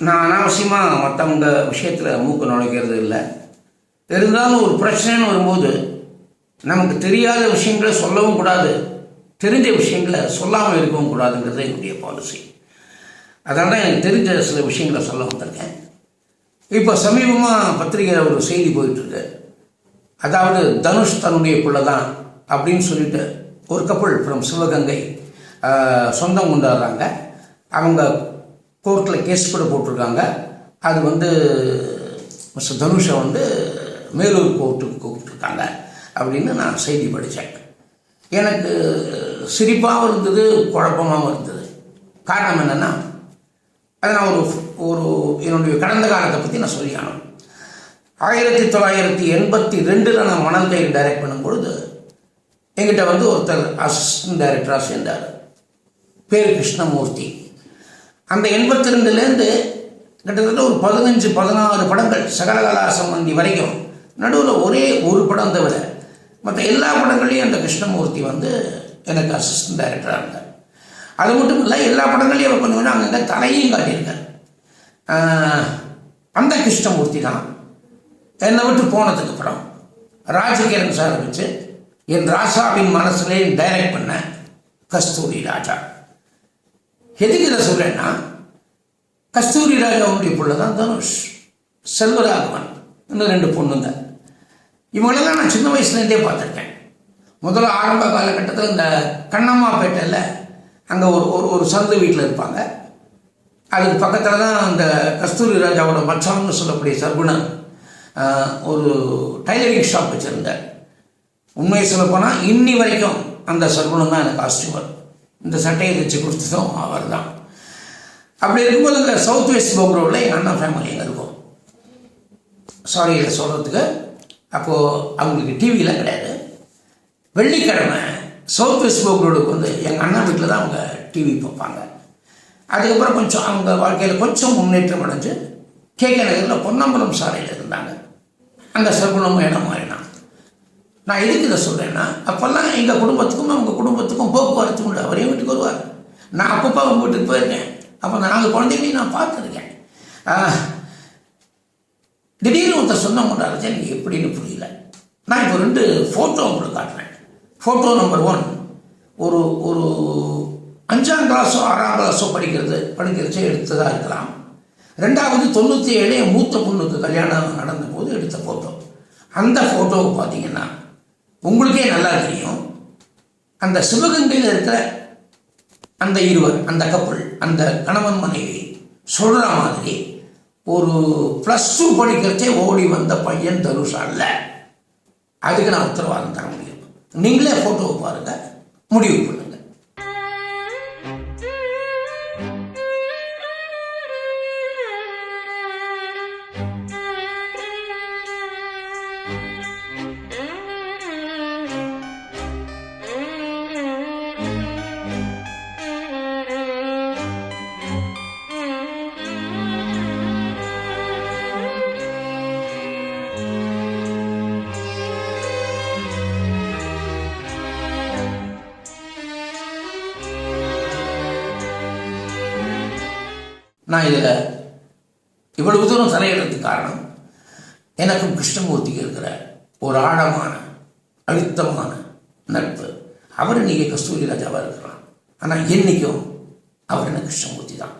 நான் அனாவசியமாக மற்றவங்க விஷயத்தில் மூக்கு நுழைக்கிறது இல்லை. இருந்தாலும் ஒரு பிரச்சனைன்னு வரும்போது நமக்கு தெரியாத விஷயங்களை சொல்லவும் கூடாது. தெரிஞ்ச விஷயங்களை சொல்லாமல் இருக்கவும் கூடாதுங்கிறது என்னுடைய பாலிசி அதனால தான் எனக்கு தெரிஞ்ச சில விஷயங்களை சொல்ல வந்திருக்கேன். இப்போ சமீபமாக பத்திரிகையில் ஒரு செய்தி போயிட்டுருக்கு. அதாவது தனுஷ் தன்னுடைய பிள்ளை தான் அப்படின்னு சொல்லிட்டு ஒரு கப்பல் ஃப்ரம் சிவகங்கை சொந்தம் கொண்டாடுறாங்க. அவங்க கோர்ட்டில் கேஸ் கூட போட்டிருக்காங்க. அது வந்து மிஸ்டர் தனுஷை வந்து மேலூர் கோர்ட்டுக்கு கூப்பிட்டுருக்காங்க அப்படின்னு நான் செய்தி படித்தேன். எனக்கு சிரிப்பாகவும் இருந்தது குழப்பமாகவும் இருந்தது. காரணம் என்னென்னா அதை நான் ஒரு ஒரு என்னுடைய கடந்த காலத்தை பற்றி நான் சொல்லி ஆயிரத்தி தொள்ளாயிரத்தி எண்பத்தி ரெண்டில் நான் மணந்தையை டைரக்ட் பண்ணும்பொழுது எங்கிட்ட வந்து ஒருத்தர் அசிஸ்டன்ட் டைரக்டராக சேர்ந்தார். பேர் கிருஷ்ணமூர்த்தி. அந்த எண்பத்தி ரெண்டுலேருந்து கிட்டத்தட்ட ஒரு பதினஞ்சு பதினாறு படங்கள் சகலகலா சம்பந்தி வரைக்கும் நடுவில் ஒரே ஒரு படம் தவிர மற்ற எல்லா படங்களையும் அந்த கிருஷ்ணமூர்த்தி வந்து எனக்கு அசிஸ்டன்ட் டைரக்டராக இருந்தார். அது மட்டும் இல்லை எல்லா படங்களையும் அவர் கொஞ்சம் கொஞ்சம் அங்கங்கே தலையும் காட்டியிருக்கார். அந்த கிருஷ்ணமூர்த்தி தான் என்னை விட்டு போனதுக்கு அப்புறம் ராஜகிரண் சார் வச்சு என் ராசாவின் மனசுலே டைரக்ட் பண்ண கஸ்தூரி ராஜா. எதுக்கு இதை சொல்கிறேன்னா கஸ்தூரி ராஜாவுடைய பிள்ளை தான் தனுஷ். செல்வராகவன். இன்னும் ரெண்டு பொண்ணுங்க. இவங்களெல்லாம் நான் சின்ன வயசுலேருந்தே பார்த்துருக்கேன். முதல்ல ஆரம்ப காலகட்டத்தில் இந்த கண்ணம்மாப்பேட்டையில் அங்கே ஒரு ஒரு ஒரு சந்து வீட்டில் இருப்பாங்க. அதுக்கு பக்கத்தில் தான் அந்த கஸ்தூரி ராஜாவோட மச்சான்னு சொல்லக்கூடிய சர்குணன் ஒரு டைலரிங் ஷாப் வச்சுருந்தார். உண்மையை சொல்லப்போனால் இன்னி வரைக்கும் அந்த சர்குணம் தான் எனக்கு ஆஸ்டிவர் இந்த சட்டையை தைச்சு கொடுத்ததும் அவர் தான் அப்படி இருக்கும்போது இந்த சவுத் வெஸ்ட் போக்ரோவில் எங்கள் அண்ணா ஃபேமிலி எங்கே இருக்கும். சாரி இதை சொல்கிறதுக்கு அப்போது அவங்களுக்கு டிவிலாம் கிடையாது. வெள்ளிக்கிழமை சவுத் வெஸ்ட் போக் ரோடுக்கு வந்து எங்கள் அண்ணா வீட்டில் தான் அவங்க டிவி பார்ப்பாங்க. அதுக்கப்புறம் கொஞ்சம் அவங்க வாழ்க்கையில் கொஞ்சம் முன்னேற்றம் அடைஞ்சு கேகே நகரில் பொன்னம்பலம் சாலையில் இருந்தாங்க. அங்கே சர்க்குணமும் இடம் மாறினான் நான் எதுக்கு இதை சொல்கிறேன்னா அப்போல்லாம் எங்கள் குடும்பத்துக்கும் அவங்க குடும்பத்துக்கும் போக்குவரத்து உண்டு. அவரே வீட்டுக்கு வருவார். நான் அப்பப்போ அவங்க வீட்டுக்கு போயிருக்கேன். அப்போ நாலு குழந்தைங்களையும் நான் பார்த்துருக்கேன். திடீர்னு ஒருத்தர் சொன்ன கொண்டாடுறது எனக்கு எப்படின்னு புரியல. நான் இப்போ ரெண்டு ஃபோட்டோ உங்களுக்கு காட்டுறேன். ஃபோட்டோ நம்பர் ஒன் ஒரு ஒரு அஞ்சாம் கிளாஸோ ஆறாம் கிளாஸோ படிக்கிறது படிக்கிறச்சோ எடுத்ததாக இருக்கலாம். ரெண்டாவது தொண்ணூற்றி ஏழு மூத்த பொண்ணுக்கு கல்யாணம் நடந்தபோது எடுத்த ஃபோட்டோ அந்த ஃபோட்டோவை பார்த்தீங்கன்னா உங்களுக்கே நல்லா தெரியும். அந்த சிவகங்கையில் இருக்கிற அந்த இருவர் அந்த கப்பல் அந்த கணவன் மனைவி சொல்கிற மாதிரி ஒரு ப்ளஸ் டூ படிக்கிறச்சே ஓடி வந்த பையன் தனுஷ் அல்ல. அதுக்கு நான் உத்தரவாதம் தர முடியும். நீங்களே ஃபோட்டோவை பாருங்கள் முடிவு பண்ணுங்க. நான் இதில் இவ்வளவு தூரம் தலையிடுறதுக்கு காரணம் எனக்கும் கிருஷ்ணமூர்த்திக்கு இருக்கிற ஒரு ஆழமான அழுத்தமான நட்பு. அவர் இன்னைக்கு கஸ்தூரி ராஜாவாக இருக்கிறான் ஆனால் என்னைக்கும் அவர் எனக்கு கிருஷ்ணமூர்த்தி தான்.